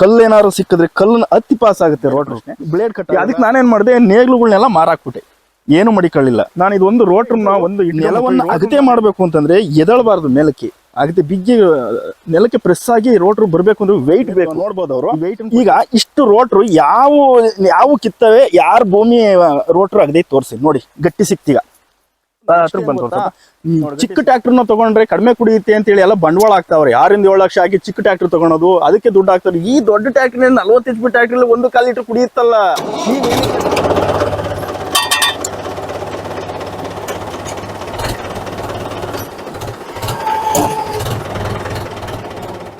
ಕಲ್ಲು ಏನಾದ್ರು ಸಿಕ್ಕಿದ್ರೆ ಕಲ್ಲನ್ನ ಹತ್ತಿ ಪಾಸ್ ಆಗುತ್ತೆ ರೋಟ್ರು ಬ್ಲೇಡ್ ಕಟ್ಟಿ ಅದಕ್ಕೆ ನಾನೇನ್ ಮಾಡಿದೆ ನೇಗ್ಲುಗಳನ್ನೆಲ್ಲ ಮಾರಾಕ್ಬಿಟ್ಟೆ. ಏನು ಮಡಿಕೊಳ್ಳಿಲ್ಲ. ನಾನು ಇದೊಂದು ರೋಟ್ರನ್ನ ಒಂದು ನೆಲವನ್ನು ಅಗತೆ ಮಾಡಬೇಕು ಅಂತಂದ್ರೆ ಎದಳಬಾರ್ದು ನೆಲಕ್ಕೆ. ಅಗತೆ ಬಿಗ್ಗಿ ನೆಲಕ್ಕೆ ಪ್ರೆಸ್ ಆಗಿ ರೋಟ್ರು ಬರಬೇಕು ಅಂದ್ರೆ ವೆಯ್ಟ್ ಬೇಕು. ನೋಡ್ಬೋದು ಅವರು. ಈಗ ಇಷ್ಟು ರೋಟ್ರು ಯಾವ ಯಾವ ಕಿತ್ತವೆ ಯಾರ ಭೂಮಿ ರೋಟ್ರು ಅಗದೆ ತೋರಿಸಿ. ನೋಡಿ ಗಟ್ಟಿ ಸಿಕ್ತೀಗ. ಹತ್ರ ಬಂದ್ ಚಿಕ್ಕ ಟ್ರಾಕ್ಟರ್ನ ತಗೊಂಡ್ರೆ ಕಡಿಮೆ ಕುಡಿಯುತ್ತೆ ಅಂತ ಹೇಳಿ ಎಲ್ಲ ಬಂಡವಾಳ ಆಗ್ತಾವ್ರೆ ಯಾರಿಂದ ಏಳು ಲಕ್ಷ ಹಾಕಿ ಚಿಕ್ಕ ಟ್ರಾಕ್ಟರ್ ತಗೊಳೋದು? ಅದಕ್ಕೆ ದುಡ್ಡು ಹಾಕ್ತಾರೆ. ಈ ದೊಡ್ಡ ಟ್ರಾಕ್ಟರ್ ನಲ್ವತ್ತು ಎಚ್ ಪಿ ಟ್ರಾಕ್ಟರ್ ಒಂದು ಕಾಲ್ ಲೀಟರ್ ಕುಡಿಯುತ್ತಲ್ಲ.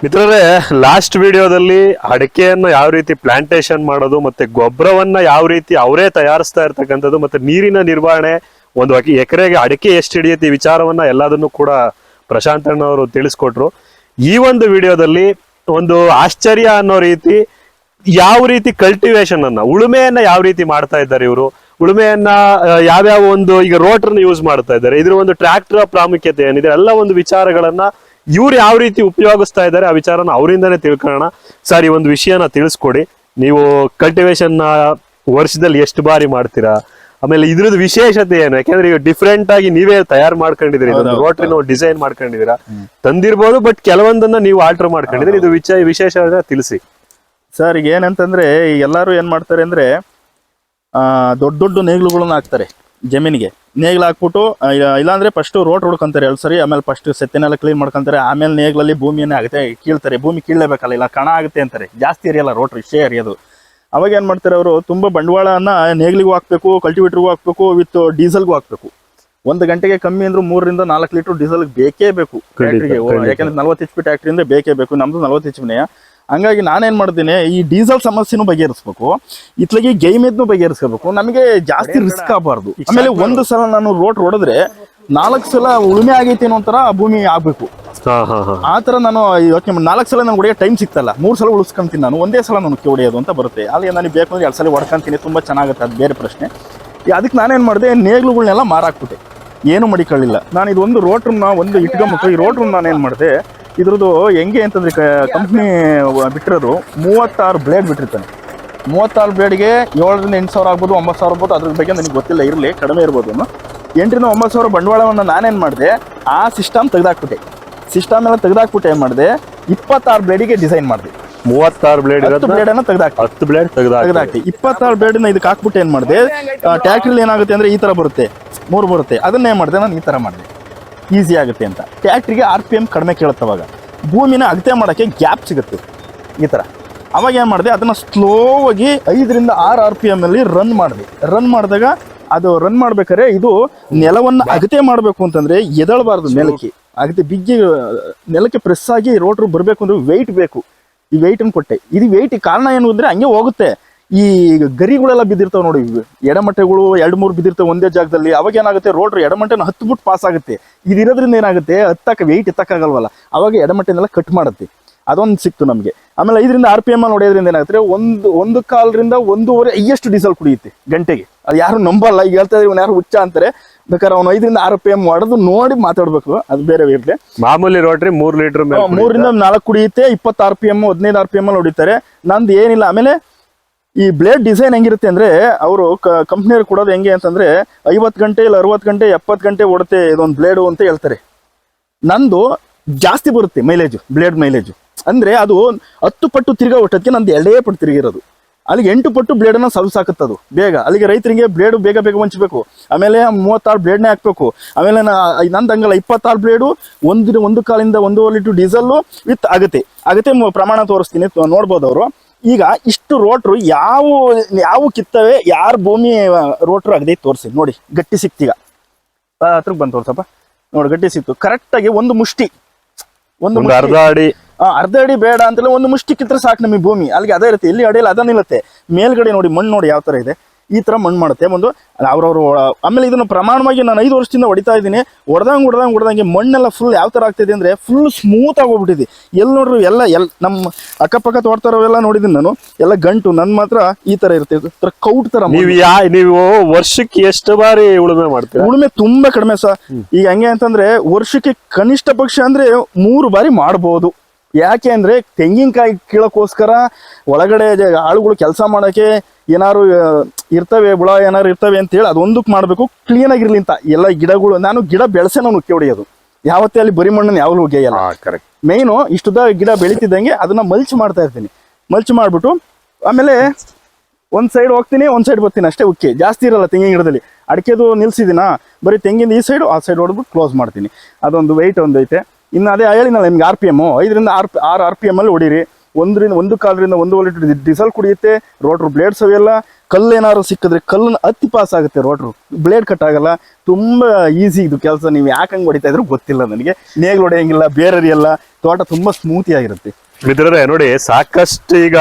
ಮಿತ್ರರೇ ಲಾಸ್ಟ್ ವಿಡಿಯೋದಲ್ಲಿ ಅಡಿಕೆಯನ್ನ ಯಾವ ರೀತಿ ಪ್ಲಾಂಟೇಶನ್ ಮಾಡೋದು ಮತ್ತೆ ಗೊಬ್ಬರವನ್ನ ಯಾವ ರೀತಿ ಅವರೇ ತಯಾರಿಸ್ತಾ ಇರ್ತಕ್ಕಂಥದ್ದು ಮತ್ತೆ ನೀರಿನ ನಿರ್ವಹಣೆ ಒಂದು ಎಕರೆಗೆ ಅಡಿಕೆ ಎಷ್ಟು ಹಿಡಿಯುತ್ತೆ ಈ ವಿಚಾರವನ್ನ ಎಲ್ಲದನ್ನು ಕೂಡ ಪ್ರಶಾಂತ್ ಅಣ್ಣವರು ತಿಳಿಸ್ಕೊಟ್ರು. ಈ ಒಂದು ವಿಡಿಯೋದಲ್ಲಿ ಒಂದು ಆಶ್ಚರ್ಯ ಅನ್ನೋ ರೀತಿ ಯಾವ ರೀತಿ ಕಲ್ಟಿವೇಶನ್ ಅನ್ನ, ಉಳುಮೆಯನ್ನ ಯಾವ ರೀತಿ ಮಾಡ್ತಾ ಇದ್ದಾರೆ ಇವರು? ಉಳುಮೆಯನ್ನ ಯಾವ್ಯಾವ ಒಂದು ಈಗ ರೋಟರ್ನ ಯೂಸ್ ಮಾಡ್ತಾ ಇದ್ದಾರೆ, ಇದ್ರ ಒಂದು ಟ್ರ್ಯಾಕ್ಟರ್ ಪ್ರಾಮುಖ್ಯತೆ ಏನಿದೆ, ಎಲ್ಲ ಒಂದು ವಿಚಾರಗಳನ್ನ ಇವ್ರು ಯಾವ ರೀತಿ ಉಪಯೋಗಿಸ್ತಾ ಇದ್ದಾರೆ, ಆ ವಿಚಾರನ ಅವರಿಂದನೇ ತಿಳ್ಕೊಳ್ಳೋಣ. ಸರ್, ಈ ಒಂದು ವಿಷಯನ ತಿಳಿಸ್ಕೊಡಿ. ನೀವು ಕಲ್ಟಿವೇಶನ್ ವರ್ಷದಲ್ಲಿ ಎಷ್ಟು ಬಾರಿ ಮಾಡ್ತೀರಾ? ಆಮೇಲೆ ಇದ್ರದ್ದು ವಿಶೇಷತೆ ಏನು? ಯಾಕಂದ್ರೆ ಈಗ ಡಿಫ್ರೆಂಟ್ ಆಗಿ ನೀವೇ ತಯಾರು ಮಾಡ್ಕೊಂಡಿದ್ರಿ ರೋಟ್ರಿ ನಾವು ಡಿಸೈನ್ ಮಾಡ್ಕೊಂಡಿದ್ದೀರಾ? ತಂದಿರ್ಬೋದು ಬಟ್ ಕೆಲವೊಂದನ್ನ ನೀವು ಆಲ್ಟರ್ ಮಾಡ್ಕೊಂಡಿದ್ರಿ ಇದು ವಿಚ ವಿಶೇಷ ತಿಳಿಸಿ. ಸರ್ ಈಗ ಏನಂತಂದ್ರೆ ಎಲ್ಲಾರು ಏನ್ ಮಾಡ್ತಾರೆ ಅಂದ್ರೆ ಆ, ದೊಡ್ಡ ದೊಡ್ಡ ನೇಗ್ಲುಗಳನ್ನ ಹಾಕ್ತಾರೆ ಜಮೀನಿಗೆ. ನೇಗ್ಲು ಹಾಕ್ಬಿಟ್ಟು ಇಲ್ಲ- ಇಲ್ಲಾಂದ್ರೆ ಫಸ್ಟ್ ರೋಡ್ ಹುಡ್ಕೊಂತಾರೆ ಎರಡು ಸರಿ ಆಮೇಲೆ ಫಸ್ಟ್ ಸೆತ್ತಿನೆಲ್ಲ ಕ್ಲೀನ್ ಮಾಡ್ಕೊಂತಾರೆ. ಆಮೇಲೆ ನೇಗ್ಲಲ್ಲಿ ಭೂಮಿಯನ್ನೇ ಆಗುತ್ತೆ ಕೀಳ್ತಾರೆ. ಭೂಮಿ ಕೀಳಲೇಬೇಕಲ್ಲ ಇಲ್ಲ ಕಣ ಆಗುತ್ತೆ ಅಂತಾರೆ. ಜಾಸ್ತಿ ಎರಿಯಲ್ಲ ರೋಟ್ರಿ ಇಷ್ಟೇ ಎರಿಯೋದು ಅವಾಗ ಏನ್ ಮಾಡ್ತಾರೆ ಅವರು? ತುಂಬಾ ಬಂಡವಾಳನ ನೇಗ್ಲಿಗೂ ಹಾಕ್ಬೇಕು ಕಲ್ಟಿವೇಟರ್ಗೂ ಹಾಕ್ಬೇಕು ವಿತ್ ಡೀಸೆಲ್ಗೂ ಹಾಕ್ಬೇಕು. ಒಂದು ಗಂಟೆಗೆ ಕಮ್ಮಿ ಅಂದ್ರೆ ಮೂರರಿಂದ ನಾಲ್ಕು ಲೀಟರ್ ಡೀಸೆಲ್ ಬೇಕೇ ಬೇಕು ಟ್ರ್ಯಾಕ್ಟರ್ಗೆ. ಯಾಕಂದ್ರೆ ನಲ್ವತ್ತು ಎಚ್ ಪಿ ಟ್ರ್ಯಾಕ್ಟರಿಂದ ಬೇಕೇ ಬೇಕು ನಮ್ದು ನಲ್ವತ್ತು ಎಚ್ ಪಿನೇ ಹಂಗಾಗಿ ನಾನೇನ್ ಮಾಡ್ತೀನಿ ಈ ಡೀಸೆಲ್ ಸಮಸ್ಯೆನೂ ಬಗೆಹರಿಸ್ಬೇಕು ಇತ್ಲಾಗಿ ಗೈಮೇದ್ನು ಬಗೆಹರಿಸ್ಕೋಬೇಕು. ನಮಗೆ ಜಾಸ್ತಿ ರಿಸ್ಕ್ ಆಗಬಾರ್ದು. ಆಮೇಲೆ ಒಂದು ಸಲ ನಾನು ರೋಡ್ ಹೊಡೆದ್ರೆ ನಾಲ್ಕು ಸಲ ಉಳುಮೆ ಆಗೈತಿ ಅನ್ನೋ ತರ ಆ ಭೂಮಿ ಆಗ್ಬೇಕು ಆ ತರ ನಾನು ಯೋಚನೆ ಮಾಡಿ ನಾಲ್ಕು ಸಲ ನಾನು ಒಡೆಯೋ ಟೈಮ್ ಸಿಗ್ತಲ್ಲ ಮೂರು ಸಲ ಉಳಿಸ್ಕೊಂತೀನಿ ನಾನು ಒಂದೇ ಸಲ ನನಗೆ ಹೊಡೆಯೋದು ಅಂತ ಬರುತ್ತೆ. ಅಲ್ಲಿ ನನಗೆ ಬೇಕು ಅಂದ್ರೆ ಎರಡು ಸಲ ಹೊಡ್ಕೊಂತೀನಿ ತುಂಬಾ ಚೆನ್ನಾಗುತ್ತೆ ಅದು ಬೇರೆ ಪ್ರಶ್ನೆ. ಅದಕ್ಕೆ ನಾನೇನು ಮಾಡಿದೆ ನೇಗ್ಲುಗಳನ್ನೆಲ್ಲ ಮಾರಾಕ್ಬಿಟ್ಟೆ. ಏನು ಮಡಿಕೊಳ್ಳಿಲ್ಲ. ನಾನು ಇದೊಂದು ರೋಟ್ರನ್ನ ಒಂದು ಇಟ್ಕೊಂಬಿಟ್ಟು ಈ ರೋಟ್ರನ್ನ ನಾನು ಏನು ಮಾಡಿದೆ ಇದ್ರದ್ದು ಹೆಂಗೆ ಅಂತಂದ್ರೆ ಕಂಪ್ನಿ ಬಿಟ್ಟಿರೋದು ಮೂವತ್ತಾರು ಬ್ಲೇಡ್ ಬಿಟ್ಟಿರ್ತಾನೆ. ಮೂವತ್ತಾರು ಬ್ಲೇಡ್ಗೆ ಏಳರಿಂದ ಎಂಟು ಸಾವಿರ ಆಗ್ಬೋದು ಒಂಬತ್ತು ಸಾವಿರ ಆಗ್ಬೋದು ಅದ್ರ ಬಗ್ಗೆ ನನಗೆ ಗೊತ್ತಿಲ್ಲ ಇರಲಿ ಕಡಿಮೆ ಇರ್ಬೋದು. ಎಂಟರಿಂದ ಒಂಬತ್ತು ಸಾವಿರ ಬಂಡವಾಳವನ್ನು ನಾನೇನು ಮಾಡಿದೆ ಆ ಸಿಸ್ಟಮ್ ತೆಗೆದಾಕ್ಬಿಟ್ಟೆ. ಸಿಸ್ಟಮ್ ಎಲ್ಲ ತೆಗೆದಾಕ್ಬಿಟ್ಟು ಏನು ಮಾಡಿದೆ ಇಪ್ಪತ್ತಾರು ಬ್ಲೇಡಿಗೆ ಡಿಸೈನ್ ಮಾಡಿದೆ. ಮೂವತ್ತಾರು ಬ್ಲೇಡ್ ಹತ್ತು ಬ್ಲೇಡ್ ಅನ್ನ ತೆಗೆದಾಕ್ಬಿಟ್ಟೆ ಹತ್ತು ಬ್ಲೇಡ್ ತೆಗೆದ ತೆಗೆದಾಕಿ ಇಪ್ಪತ್ತಾರು ಬ್ಲೇಡ್ನ ಇದಕ್ಕೆ ಹಾಕ್ಬಿಟ್ಟು ಏನು ಮಾಡಿದೆ ಟ್ಯಾಕ್ಟ್ರಿಲಿ ಏನಾಗುತ್ತೆ ಅಂದ್ರೆ ಈ ಥರ ಬರುತ್ತೆ ಮೂರು ಬರುತ್ತೆ. ಅದನ್ನ ಏನು ಮಾಡಿದೆ ನಾನು ಈ ಥರ ಮಾಡಿದೆ. ಈಸಿ ಆಗುತ್ತೆ ಅಂತ. ಟ್ಯಾಕ್ಟ್ರಿಗೆ ಆರ್ ಪಿ ಎಂ ಕಡಿಮೆ ಕೇಳುತ್ತೆ ಅವಾಗ. ಭೂಮಿನ ಅಗತ್ಯ ಮಾಡೋಕ್ಕೆ ಗ್ಯಾಪ್ ಸಿಗುತ್ತೆ. ಈ ಥರ ಅವಾಗ ಏನು ಮಾಡಿದೆ ಅದನ್ನು ಸ್ಲೋವಾಗಿ ಐದರಿಂದ ಆರು ಆರ್ ಪಿ ಅಲ್ಲಿ ರನ್ ಮಾಡಿದೆ. ರನ್ ಮಾಡಿದಾಗ ಅದು ರನ್ ಮಾಡ್ಬೇಕಾದ್ರೆ ಇದು ನೆಲವನ್ನು ಅಗತೆ ಮಾಡಬೇಕು ಅಂತಂದ್ರೆ ಎದಳಬಾರ್ದು ನೆಲಕ್ಕೆ. ಅಗತೆ ಬಿಗ್ಗಿ ನೆಲಕ್ಕೆ ಪ್ರೆಸ್ ಆಗಿ ರೋಟ್ರು ಬರಬೇಕು ಅಂದ್ರೆ ವೆಯ್ಟ್ ಬೇಕು. ಈ ವೆಯ್ಟ್ ಕೊಟ್ಟೆ. ಇದು ವೆಯ್ಟ್ ಕಾರಣ ಏನು ಅಂದ್ರೆ ಹಂಗೆ ಹೋಗುತ್ತೆ. ಈ ಗರಿಗಳೆಲ್ಲ ಬಿದ್ದಿರ್ತಾವೆ ನೋಡಿ. ಎಡಮಟ್ಟೆಗಳು ಎರಡು ಮೂರು ಬಿದ್ದಿರ್ತವೆ ಒಂದೇ ಜಾಗದಲ್ಲಿ. ಅವಾಗ ಏನಾಗುತ್ತೆ? ರೋಡ್ರು ಎಡಮಟ್ಟೆನ ಹತ್ತು ಬಿಟ್ಟು ಪಾಸ್ ಆಗುತ್ತೆ. ಇದಿರೋದ್ರಿಂದ ಏನಾಗುತ್ತೆ? ಹತ್ತಕ್ಕೆ ವೆಯ್ಟ್ ಎತ್ತಕ್ಕಾಗಲ್ವಲ್ಲ ಅವಾಗ ಎಡಮಟ್ಟೆನೆಲ್ಲ ಕಟ್ ಮಾಡುತ್ತೆ. ಅದೊಂದು ಸಿಕ್ತು ನಮಗೆ. ಆಮೇಲೆ ಐದರಿಂದ ಆರ್ ಪಿ ಎಂ ಅಲ್ಲಿ ಹೊಡೆಯೋದ್ರಿಂದ ಏನಾಗುತ್ತೆ ಒಂದು ಒಂದು ಕಾಲರಿಂದ ಒಂದೂವರೆ ಹೈಯೆಸ್ಟ್ ಡೀಸೆಲ್ ಕುಡಿಯುತ್ತೆ ಗಂಟೆಗೆ. ಅದು ಯಾರು ನಂಬಲ್ಲ. ಈಗ ಹೇಳ್ತಾ ಇದ್ರೆ ಯಾರು ಹುಚ್ಚ ಅಂತಾರೆ. ಬೇಕಾದ್ರೆ ಅವ್ನು ಐದರಿಂದ ಆರ್ ಪಿ ಎಂ ಹೊಡೆದು ನೋಡಿ ಮಾತಾಡ್ಬೇಕು. ಅದು ಬೇರೆ ಇರಲಿ. ಮಾಮೂಲಿ ರೋಟ್ರಿ ಮೂರು ಲೀಟರ್ ಮೂರಿಂದ ನಾಲ್ಕು ಕುಡಿಯುತ್ತೆ. ಇಪ್ಪತ್ತು ಆರ್ ಪಿ ಎಂ ಹದಿನೈದು ಆರ್ ಪಿ ಎಂ ಅಲ್ಲಿ ಹೊಡಿತಾರೆ. ನಂದು ಏನಿಲ್ಲ. ಆಮೇಲೆ ಈ ಬ್ಲೇಡ್ ಡಿಸೈನ್ ಹೆಂಗಿರುತ್ತೆ ಅಂದ್ರೆ ಅವರು ಕಂಪ್ನಿಯವ್ರು ಕೊಡೋದು ಹೆಂಗೆ ಅಂತಂದ್ರೆ ಐವತ್ತು ಗಂಟೆ ಇಲ್ಲ ಅರವತ್ತು ಗಂಟೆ ಎಪ್ಪತ್ತು ಗಂಟೆ ಓಡುತ್ತೆ ಇದೊಂದು ಬ್ಲೇಡು ಅಂತ ಹೇಳ್ತಾರೆ. ನಂದು ಜಾಸ್ತಿ ಬರುತ್ತೆ ಮೈಲೇಜು ಬ್ಲೇಡ್ ಮೈಲೇಜು ಅಂದ್ರೆ ಅದು ಹತ್ತು ಪಟ್ಟು ತಿರ್ಗಾ ಒಟ್ಟಕ್ಕೆ ನಂದು ಎರಡೇ ಪಟ್ಟು ತಿರುಗಿರೋದು. ಅಲ್ಲಿಗೆ ಎಂಟು ಪಟ್ಟು ಬ್ಲೇಡನ್ನ ಸಲ್ಸಾಕತ್ತದು ಬೇಗ. ಅಲ್ಲಿಗೆ ರೈತರಿಗೆ ಬ್ಲೇಡು ಬೇಗ ಬೇಗ ಹಂಚಬೇಕು. ಆಮೇಲೆ ಮೂವತ್ತಾರು ಬ್ಲೇಡ್ನೇ ಹಾಕ್ಬೇಕು. ಆಮೇಲೆ ನಾ ನಂದು ಹಂಗಲ್ಲ ಇಪ್ಪತ್ತಾರು ಬ್ಲೇಡು ಒಂದು ಒಂದು ಕಾಲಿಂದ ಒಂದೂವರೆ ಲೀಟರ್ ಡೀಸೆಲ್ಲು ವಿತ್ ಅಗತೆ ಅಗತೆ ಪ್ರಮಾಣ ತೋರಿಸ್ತೀನಿ ನೋಡ್ಬೋದು ಅವರು. ಈಗ ಇಷ್ಟು ರೋಟ್ರು ಯಾವ ಯಾವ ಕಿತ್ತವೆ ಯಾರ ಭೂಮಿ ರೋಟ್ರು ಅಗದೆ ತೋರಿಸಿ. ನೋಡಿ ಗಟ್ಟಿ ಸಿಕ್ತೀಗ ಹತ್ರಕ್ಕೆ ಬಂದು ತೋರಿಸಪ್ಪ. ನೋಡಿ ಗಟ್ಟಿ ಸಿಕ್ತು. ಕರೆಕ್ಟಾಗಿ ಒಂದು ಮುಷ್ಟಿ. ಒಂದು ಅರ್ಧ ಅಡಿ. ಅರ್ಧ ಅಡಿ ಬೇಡ ಅಂತೇಳಿ ಒಂದು ಮುಷ್ಟಿ ಕಿತ್ತರೆ ಸಾಕು ನಮಗೆ ಭೂಮಿ. ಅಲ್ಲಿಗೆ ಅದೇ ಇರುತ್ತೆ. ಇಲ್ಲಿ ಅಡಿಯಲ್ಲಿ ಅದ ನಿಲ್ಲುತ್ತೆ. ಮೇಲ್ಗಡೆ ನೋಡಿ ಮಣ್ಣು ನೋಡಿ ಯಾವ ಥರ ಇದೆ. ಈ ಥರ ಮಣ್ಣು ಮಾಡುತ್ತೆ. ಒಂದು ಅವ್ರವ್ರು ಆಮೇಲೆ ಇದನ್ನು ಪ್ರಮಾಣವಾಗಿ ನಾನು ಐದು ವರ್ಷದಿಂದ ಹೊಡಿತಾ ಇದ್ದೀನಿ. ಹೊಡೆದಂಗೆ ಹೊಡೆದಂಗೆ ಹೊಡೆದಂಗೆ ಮಣ್ಣೆಲ್ಲ ಫುಲ್ ಯಾವ ಥರ ಆಗ್ತಿದೆ ಅಂದರೆ ಫುಲ್ ಸ್ಮೂತ್ ಆಗೋಗ್ಬಿಟ್ಟಿದೆ ಎಲ್ಲಿ ನೋಡ್ರಿ ಎಲ್ಲ ಎಲ್ ನಮ್ಮ ಅಕ್ಕಪಕ್ಕ ತೋಡ್ತಾರವೆಲ್ಲ ನೋಡಿದ್ದೀನಿ ನಾನು. ಎಲ್ಲ ಗಂಟು ನನ್ನ ಮಾತ್ರ ಈ ಥರ ಇರುತ್ತೆ. ಥರ ಕೌಟ್ ಥರ. ನೀವು ಯಾ ನೀವು ವರ್ಷಕ್ಕೆ ಎಷ್ಟು ಬಾರಿ ಉಳುಮೆ ಮಾಡ್ತೀರಾ? ಉಳುಮೆ ತುಂಬ ಕಡಿಮೆ ಸರ್. ಈಗ ಹೆಂಗೆ ಅಂತಂದರೆ ವರ್ಷಕ್ಕೆ ಕನಿಷ್ಠ ಪಕ್ಷ ಅಂದರೆ ಮೂರು ಬಾರಿ ಮಾಡಬಹುದು ಯಾಕೆ ಅಂದರೆ ತೆಂಗಿನಕಾಯಿ ಕೀಳೋಕ್ಕೋಸ್ಕರ ಒಳಗಡೆ ಆಳುಗಳು ಕೆಲಸ ಮಾಡೋಕ್ಕೆ ಏನಾರು ಇರ್ತವೆ ಹುಳ ಏನಾರು ಇರ್ತವೆ ಅಂತ ಹೇಳಿ ಅದೊಂದಕ್ಕೆ ಮಾಡಬೇಕು ಕ್ಲೀನ್ ಆಗಿರ್ಲಿ ಅಂತ. ಎಲ್ಲ ಗಿಡಗಳು ನಾನು ಗಿಡ ಬೆಳೆಸೇ ನಾನು ಉಕ್ಕಿ ಹೊಡೆಯೋದು. ಯಾವತ್ತೇ ಅಲ್ಲಿ ಬರಿ ಮಣ್ಣನ್ನು ಯಾವಾಗಲೂ ಒಗೆಯಲ್ಲ. ಕರೆಕ್ಟ್ ಮೇಯ್ನು ಇಷ್ಟುದ ಗಿಡ ಬೆಳೀತಿದ್ದಂಗೆ ಅದನ್ನ ಮಲ್ಚ್ ಮಾಡ್ತಾ ಇರ್ತೀನಿ. ಮಲ್ಚ್ ಮಾಡಿಬಿಟ್ಟು ಆಮೇಲೆ ಒಂದು ಸೈಡ್ ಹೋಗ್ತೀನಿ ಒಂದು ಸೈಡ್ ಬರ್ತೀನಿ ಅಷ್ಟೇ ಉಕ್ಕಿ. ಜಾಸ್ತಿ ಇರಲ್ಲ ತೆಂಗಿನ ಗಿಡದಲ್ಲಿ. ಅಡಿಕೆದು ನಿಲ್ಸಿದಿನ ಬರೀ ತೆಂಗಿನ ಈ ಸೈಡು ಆ ಸೈಡ್ ಹೊಡೆದ್ಬಿಟ್ಟು ಕ್ಲೋಸ್ ಮಾಡ್ತೀನಿ. ಅದೊಂದು ವೆಯ್ಟ್ ಒಂದು ಐತೆ ಇನ್ನು ಅದೇ ಹೇಳಿನಲ್ಲ ನಿಮ್ಗೆ ಆರ್ ಪಿ ಎಮ್ಮು ಐದರಿಂದ ಆರ್ ಆರು ಆರ್ ಪಿ ಎಮ್ಮಲ್ಲಿ ಹೊಡೀರಿ. ಒಂದರಿಂದ, ಒಂದು ಕಾಲರಿಂದ ಒಂದು ಲೀಟರ್ ಡೀಸೆಲ್ ಕುಡಿಯುತ್ತೆ ರೋಟ್ರು ಬ್ಲೇಡ್ಸ್ ಅವೆಲ್ಲ ಕಲ್ಲು ಏನಾದ್ರು ಸಿಕ್ಕಿದ್ರೆ ಕಲ್ಲನ್ನು ಹತ್ತಿ ಪಾಸ್ ಆಗುತ್ತೆ ರೋಟ್ರು ಬ್ಲೇಡ್ ಕಟ್ ಆಗಲ್ಲ. ತುಂಬ ಈಸಿ ಇದು ಕೆಲಸ. ನೀವು ಯಾಕೆ ಹಂಗೆ ಹೊಡಿತಾ ಇದ್ರು ಗೊತ್ತಿಲ್ಲ ನನಗೆ. ನೇಗ್ಲು ಹೊಡೆಯಂಗಿಲ್ಲ ಬೇರೆ ತೋಟ ತುಂಬ ಸ್ಮೂತಿ ಆಗಿರುತ್ತೆ. ಮಿತ್ರರೇ, ನೋಡಿ, ಸಾಕಷ್ಟು ಈಗ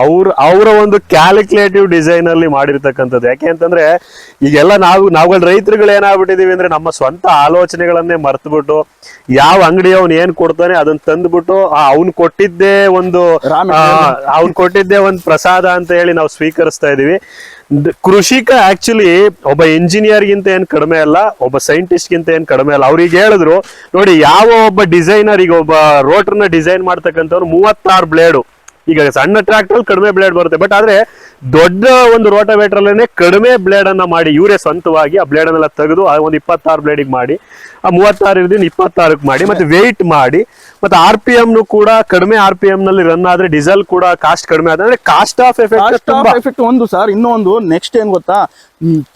ಅವ್ರ ಅವರ ಒಂದು ಕ್ಯಾಲ್ಕುಲೇಟಿವ್ ಡಿಸೈನ್ ಅಲ್ಲಿ ಮಾಡಿರ್ತಕ್ಕಂಥದ್ದು. ಯಾಕೆ ಅಂತಂದ್ರೆ ಈಗೆಲ್ಲ ನಾವು ನಾವುಗಳ ರೈತರುಗಳು ಏನಾಗ್ಬಿಟ್ಟಿದೀವಿ ಅಂದ್ರೆ ನಮ್ಮ ಸ್ವಂತ ಆಲೋಚನೆಗಳನ್ನೇ ಮರ್ತ್ಬಿಟ್ಟು ಯಾವ ಅಂಗಡಿ ಅವ್ನು ಏನ್ ಕೊಡ್ತಾನೆ ಅದನ್ನ ತಂದ್ಬಿಟ್ಟು ಅವ್ನ್ ಕೊಟ್ಟಿದ್ದೇ ಒಂದು. ಅವ್ನ್ ಕೊಟ್ಟಿದ್ದೇ ಒಂದು ಪ್ರಸಾದ ಅಂತ ಹೇಳಿ ನಾವು ಸ್ವೀಕರಿಸ್ತಾ ಇದೀವಿ. ಕೃಷಿಕ ಆಕ್ಚುಲಿ ಒಬ್ಬ ಇಂಜಿನಿಯರ್ ಗಿಂತ ಏನ್ ಕಡಿಮೆ ಅಲ್ಲ ಒಬ್ಬ ಸೈಂಟಿಸ್ಟ್ ಗಿಂತ ಏನ್ ಕಡಿಮೆ ಅಲ್ಲ. ಅವ್ರಿಗೆ ಹೇಳಿದ್ರು ನೋಡಿ ಯಾವ ಒಬ್ಬ ಡಿಸೈನರ್ ಈಗ ಒಬ್ಬ ರೋಟರ್ನ ಡಿಸೈನ್ ಮಾಡ್ತಕ್ಕಂಥವ್ರು ಮೂವತ್ತಾರು ಬ್ಲೇಡು ಈಗ ಸಣ್ಣ ಟ್ರ್ಯಾಕ್ಟರ್ ಕಡಿಮೆ ಬ್ಲೇಡ್ ಬರುತ್ತೆ. ಬಟ್ ಆದ್ರೆ ದೊಡ್ಡ ಒಂದು ರೋಟೋವೇಟರ್ ಅಲ್ಲೇ ಕಡಿಮೆ ಬ್ಲೇಡ್ ಅನ್ನ ಮಾಡಿ ಇವರೇ ಸ್ವಂತವಾಗಿ ಆ ಬ್ಲೇಡ್ ಅನ್ನೆಲ್ಲ ತೆಗೆದು ಆ ಒಂದು ಇಪ್ಪತ್ತಾರು ಬ್ಲೇಡಿಗೆ ಮಾಡಿ ಆ ಮೂವತ್ತಾರು ಇರೋದ್ರಿಂದ ಇಪ್ಪತ್ತಾರಕ್ಕೆ ಮಾಡಿ ಮತ್ತೆ ವೆಯ್ಟ್ ಮಾಡಿ ಮತ್ತೆ ಆರ್ ಪಿ ಎಂ ಕೂಡ ಕಡಿಮೆ ಆರ್ ಪಿ ಎಂ ನಲ್ಲಿ ರನ್ ಆದ್ರೆ ಡೀಸೆಲ್ ಕೂಡ ಕಾಸ್ಟ್ ಕಡಿಮೆ ಆದ್ರೆ ಕಾಸ್ಟ್ ಆಫ್ ಎಫೆಕ್ಟ್ ಎಫೆಕ್ಟ್ ಒಂದು ಸರ್ ಇನ್ನೊಂದು ನೆಕ್ಸ್ಟ್ ಏನ್ ಗೊತ್ತಾ?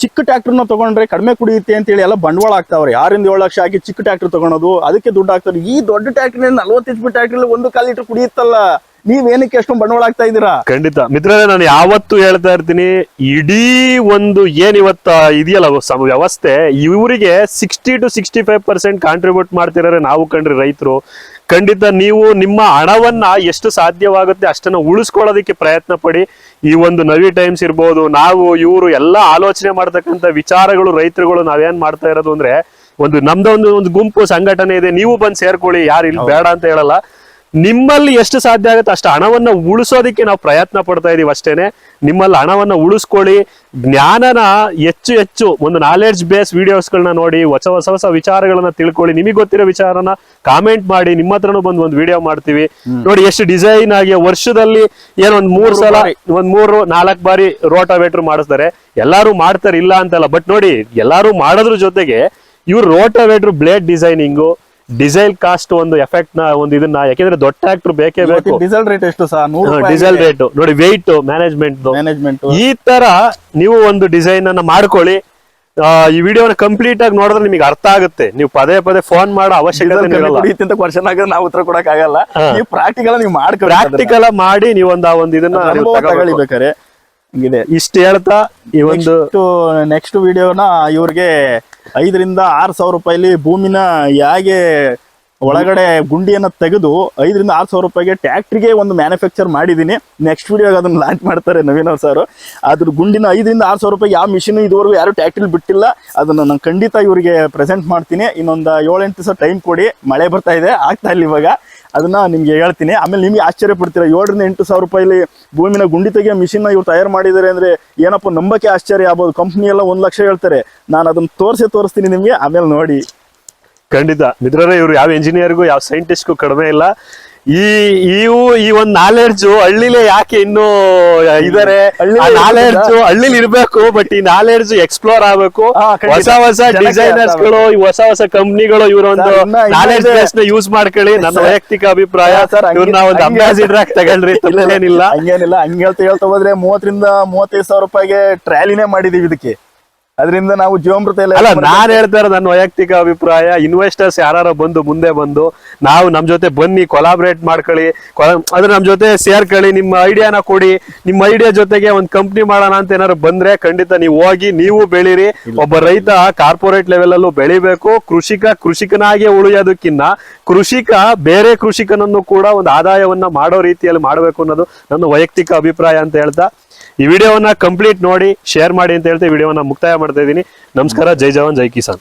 ಚಿಕ್ಕ ಚಿಕ್ಕ ನ ತಗೊಂಡ್ರೆ ಕಡಿಮೆ ಕುಡಿಯುತ್ತೆ ಅಂತ ಹೇಳಿ ಎಲ್ಲ ಬಂಡವಾಳ ಆಗ್ತಾವ್ರೆ ಯಾರಿಂದ ಏಳು ಲಕ್ಷ ಹಾಕಿ ಚಿಕ್ಕ ಟ್ರ್ಯಾಕ್ಟರ್ ತಗೊಳೋದು ಅದಕ್ಕೆ ದುಡ್ಡು ಹಾಕ್ತಾರೆ. ಈ ದೊಡ್ಡ ಟ್ರ್ಯಾಕ್ಟರ್ ನಲ್ವತ್ತು ಎಚ್ ಟ್ರಾಕ್ಟರ್ ಟ್ರ್ಯಾಕ್ಟರ್ ಒಂದು ಕಾಲ್ ಲೀಟರ್ ಕುಡಿಯುತ್ತಲ್ಲ. ನೀವ್ ಏನಕ್ಕೆ ಎಷ್ಟೊಂದು ಬಂಡವಾಳ ಆಗ್ತಾ ಇದ್ದೀರಾ? ಖಂಡಿತ. ಮಿತ್ರರೇ ನಾನು ಯಾವತ್ತು ಹೇಳ್ತಾ ಇರ್ತೀನಿ ಇಡೀ ಒಂದು ಏನ್ ಇವತ್ತ ಇದೆಯಲ್ಲ ವ್ಯವಸ್ಥೆ ಇವರಿಗೆ sixty two sixty five percent contribute ಮಾಡ್ತಿದ್ದಾರೆ ನಾವು ಕಂಡ್ರಿ ರೈತರು. ಖಂಡಿತ ನೀವು ನಿಮ್ಮ ಹಣವನ್ನ ಎಷ್ಟು ಸಾಧ್ಯವಾಗುತ್ತೆ ಅಷ್ಟನ್ನ ಉಳಿಸ್ಕೊಳ್ಳೋದಕ್ಕೆ ಪ್ರಯತ್ನ ಪಡಿ. ಈ ಒಂದು ನವಿ ಟೈಮ್ಸ್ ಇರ್ಬೋದು ನಾವು ಇವರು ಎಲ್ಲ ಆಲೋಚನೆ ಮಾಡ್ತಕ್ಕಂಥ ವಿಚಾರಗಳು ರೈತರುಗಳು ನಾವೇನ್ ಮಾಡ್ತಾ ಇರೋದು ಅಂದ್ರೆ ಒಂದು ನಮ್ದೊಂದು ಒಂದು ಒಂದು ಗುಂಪು ಸಂಘಟನೆ ಇದೆ ನೀವು ಬಂದು ಸೇರ್ಕೊಳ್ಳಿ ಯಾರು ಇಲ್ಲಿ ಬೇಡ ಅಂತ ಹೇಳಲ್ಲ. ನಿಮ್ಮಲ್ಲಿ ಎಷ್ಟು ಸಾಧ್ಯ ಆಗುತ್ತೆ ಅಷ್ಟು ಹಣವನ್ನ ಉಳಿಸೋದಕ್ಕೆ ನಾವು ಪ್ರಯತ್ನ ಪಡ್ತಾ ಇದೀವಿ ಅಷ್ಟೇನೆ. ನಿಮ್ಮಲ್ಲಿ ಹಣವನ್ನ ಉಳಿಸ್ಕೊಳ್ಳಿ. ಜ್ಞಾನನ ಹೆಚ್ಚು ಹೆಚ್ಚು ಒಂದು ನಾಲೆಡ್ಜ್ ಬೇಸ್ ವಿಡಿಯೋಸ್ಗಳನ್ನ ನೋಡಿ ಹೊಸ ಹೊಸ ಹೊಸ ವಿಚಾರಗಳನ್ನ ತಿಳ್ಕೊಳ್ಳಿ. ನಿಮಗೆ ಗೊತ್ತಿರೋ ವಿಚಾರನ ಕಾಮೆಂಟ್ ಮಾಡಿ ನಿಮ್ಮ ಹತ್ರನೂ ಬಂದು ಒಂದು ವಿಡಿಯೋ ಮಾಡ್ತೀವಿ. ನೋಡಿ ಎಷ್ಟು ಡಿಸೈನ್ ಆಗಿ ವರ್ಷದಲ್ಲಿ ಏನೋ ಒಂದ್ ಮೂರ್ ಸಲ ಒಂದ್ ಮೂರು ನಾಲ್ಕು ಬಾರಿ ರೋಟಾವೇಟರ್ ಮಾಡಿಸ್ತಾರೆ. ಎಲ್ಲಾರು ಮಾಡ್ತಾರೆ ಇಲ್ಲ ಅಂತಲ್ಲ. ಬಟ್ ನೋಡಿ ಎಲ್ಲಾರು ಮಾಡೋದ್ರ ಜೊತೆಗೆ ಇವ್ರು rotavator blade designing diesel cost ಒಂದು ಎಫೆಕ್ಟ್ನ ಒಂದು ಇದನ್ನ ಯಾಕೆಂದ್ರೆ ದೊಡ್ಡ ಟ್ರಾಕ್ಟರ್ ಬೇಕೇ ಬೇಕು. ಡೀಸೆಲ್ ರೇಟ್ ಎಷ್ಟು ಡೀಸೆಲ್ ರೇಟ್ ನೋಡಿ ವೆಯ್ಟ್ ಮ್ಯಾನೇಜ್ಮೆಂಟ್ ಮ್ಯಾನೇಜ್ಮೆಂಟ್ ಈ ತರ ನೀವು ಒಂದು ಡಿಸೈನ್ ಅನ್ನ ಮಾಡ್ಕೊಳ್ಳಿ. ಈ ವಿಡಿಯೋನ ಕಂಪ್ಲೀಟ್ ಆಗಿ ನೋಡಿದ್ರೆ ನಿಮಗೆ ಅರ್ಥ ಆಗುತ್ತೆ. ನೀವು ಪದೇ ಪದೇ ಫೋನ್ ಮಾಡೋ ಅವಶ್ಯಕತೆ ಇರಲ್ಲ ಕ್ವಶನ್ ಆಗ ನಾವು ಉತ್ತರ ಕೊಡಕ್ ಆಗಲ್ಲ. ನೀವು ಪ್ರಾಕ್ಟಿಕಲ್ ನೀವು ಮಾಡ್ಕೊಳ್ಳಿ ಪ್ರಾಕ್ಟಿಕಲ್ ಮಾಡಿ ನೀವು ಒಂದು ಆ ಒಂದು ಇದನ್ನ ಇಷ್ಟ ಹೇಳ್ತಾ ಈ ಒಂದು ನೆಕ್ಸ್ಟ್ ವಿಡಿಯೋನ ಇವ್ರಿಗೆ ಐದರಿಂದ ಆರು ಸಾವಿರ ರೂಪಾಯಿಲಿ ಭೂಮಿನ ಹೇಗೆ ಒಳಗಡೆ ಗುಂಡಿಯನ್ನ ತೆಗೆದು ಐದರಿಂದ ಆರು ಸಾವಿರ ರೂಪಾಯಿಗೆ ಟ್ಯಾಕ್ಟ್ರಿಗೆ ಒಂದು ಮ್ಯಾನುಫ್ಯಾಕ್ಚರ್ ಮಾಡಿದ್ದೀನಿ. ನೆಕ್ಸ್ಟ್ ವಿಡಿಯೋಗೆ ಅದನ್ನ ಲಾಂಚ್ ಮಾಡ್ತಾರೆ ನವೀನ್ ಸರ್. ಅದ್ರ ಗುಂಡಿನ ಐದರಿಂದ ಆರು ಸಾವಿರ ರೂಪಾಯಿ ಯಾವ ಮಿಷಿನ್ ಇದುವರೆಗೂ ಯಾರು ಟ್ಯಾಕ್ಟ್ರಿಲಿ ಬಿಟ್ಟಿಲ್ಲ. ಅದನ್ನ ನಾನು ಖಂಡಿತ ಇವರಿಗೆ ಪ್ರೆಸೆಂಟ್ ಮಾಡ್ತೀನಿ. ಇನ್ನೊಂದು ಏಳೆಂಟು ದಿವಸ ಟೈಮ್ ಕೊಡಿ. ಮಳೆ ಬರ್ತಾ ಇದೆ. ಆಗ್ತಾ ಇಲ್ಲ ಇವಾಗ. ಅದನ್ನ ನಿಮ್ಗೆ ಹೇಳ್ತೀನಿ. ಆಮೇಲೆ ನಿಮ್ಗೆ ಆಶ್ಚರ್ಯ ಪಡ್ತೀರಾ, ಏಳರಿಂದ ಎಂಟು ಸಾವಿರ ರೂಪಾಯಿಲಿ ಭೂಮಿನ ಗುಂಡಿ ತೆಗೆಯ ಮಿಷಿನ್ನ ಇವ್ರು ತಯಾರು ಮಾಡಿದ್ದಾರೆ ಅಂದ್ರೆ ಏನಪ್ಪ ನಂಬಕ್ಕೆ ಆಶ್ಚರ್ಯ ಆಗ್ಬೋದು. ಕಂಪ್ನಿ ಎಲ್ಲ ಒಂದು ಲಕ್ಷ ಹೇಳ್ತಾರೆ. ನಾನು ಅದನ್ನ ತೋರಿಸಿ ತೋರಿಸ್ತೀನಿ ನಿಮಗೆ. ಆಮೇಲೆ ನೋಡಿ. ಖಂಡಿತ. ಮಿತ್ರರೇ, ಇವರು ಯಾವ ಇಂಜಿನಿಯರ್ಗೂ ಯಾವ ಸೈಂಟಿಸ್ಟ್ಗೂ ಕಡಿಮೆ ಇಲ್ಲ. ಈ ಇವು ಈ ಒಂದ್ ನಾಲೆಡ್ಜ್ ಹಳ್ಳಿಲೇ ಯಾಕೆ ಇನ್ನು ಇದಾರೆ? ನಾಲೆಡ್ಜ್ ಹಳ್ಳಿಲಿ ಇರ್ಬೇಕು ಬಟ್ ಈ ನಾಲೆಡ್ಜ್ ಎಕ್ಸ್ಪ್ಲೋರ್ ಆಗ್ಬೇಕು. ಹೊಸ ಹೊಸ ಡಿಸೈನರ್ಸ್ಗಳು ಹೊಸ ಹೊಸ ಕಂಪ್ನಿಗಳು ಇವ್ರ ಒಂದು ನಾಲೆಡ್ಜ್ ಬೇಸ್ನ ಯೂಸ್ ಮಾಡ್ಕೊಳ್ಳಿ. ನನ್ನ ವೈಯಕ್ತಿಕ ಅಭಿಪ್ರಾಯ ಇವ್ರನ್ನ ಒಂದು ಅಂಬಾಸಿಡರ್ ಆಗಿ ತಗೊಳ್ರಿ ಏನಿಲ್ಲ ಹಂಗೇನಿಲ್ಲ. ಹಂಗ ಹೇಳ್ತಾ ಹೇಳ್ತಾ ಹೋದ್ರೆ ಮೂವತ್ತರಿಂದ ಮೂವತ್ತೈದು ಸಾವಿರ ರೂಪಾಯಿಗೆ ಟ್ರಾಲಿನೇ ಮಾಡಿದೀವಿ ಇದಕ್ಕೆ. ಅದರಿಂದ ನಾವು ಜೀವಾಮೃತ ಎಲ್ಲ ಅಲ್ಲ ನಾನು ಹೇಳ್ತಾ ಇರೋದು ನನ್ನ ವೈಯಕ್ತಿಕ ಅಭಿಪ್ರಾಯ ಇನ್ವೆಸ್ಟರ್ಸ್ ಯಾರು ಬಂದು ಮುಂದೆ ಬಂದು ನಾವು ನಮ್ಮ ಜೊತೆ ಬನ್ನಿ ಕೊಲಾಬ್ರೇಟ್ ಮಾಡ್ಕೊಳ್ಳಿ ಅಂದ್ರೆ ನಮ್ಮ ಜೊತೆ ಸೇರ್ಕೊಳ್ಳಿ ನಿಮ್ಮ ಐಡಿಯಾನ ಕೊಡಿ ನಿಮ್ಮ ಐಡಿಯಾ ಜೊತೆಗೆ ಒಂದು ಕಂಪ್ನಿ ಮಾಡೋಣ ಅಂತ ಏನಾದ್ರು ಬಂದ್ರೆ ಖಂಡಿತ ನೀವು ಹೋಗಿ ನೀವು ಬೆಳೀರಿ. ಒಬ್ಬ ರೈತ ಕಾರ್ಪೊರೇಟ್ ಲೆವೆಲ್ ಅಲ್ಲೂ ಬೆಳಿಬೇಕು ಕೃಷಿಕ ಕೃಷಿಕನಾಗೆ ಉಳಿಯೋದಕ್ಕಿಂತ ಕೃಷಿಕ ಬೇರೆ ಕೃಷಿಕನನ್ನು ಕೂಡ ಒಂದು ಆದಾಯವನ್ನ ಮಾಡೋ ರೀತಿಯಲ್ಲಿ ಮಾಡಬೇಕು ಅನ್ನೋದು ನನ್ನ ವೈಯಕ್ತಿಕ ಅಭಿಪ್ರಾಯ ಅಂತ ಹೇಳ್ತಾ ಈ ವಿಡಿಯೋವನ್ನ ಕಂಪ್ಲೀಟ್ ನೋಡಿ ಶೇರ್ ಮಾಡಿ ಅಂತ ಹೇಳ್ತಾ ವಿಡಿಯೋವನ್ನ ಮುಕ್ತಾಯ ಮಾಡ್ತಾ ಇದ್ದೀನಿ. ನಮಸ್ಕಾರ, ಜೈ ಜವಾನ್, ಜೈ ಕಿಸಾನ್.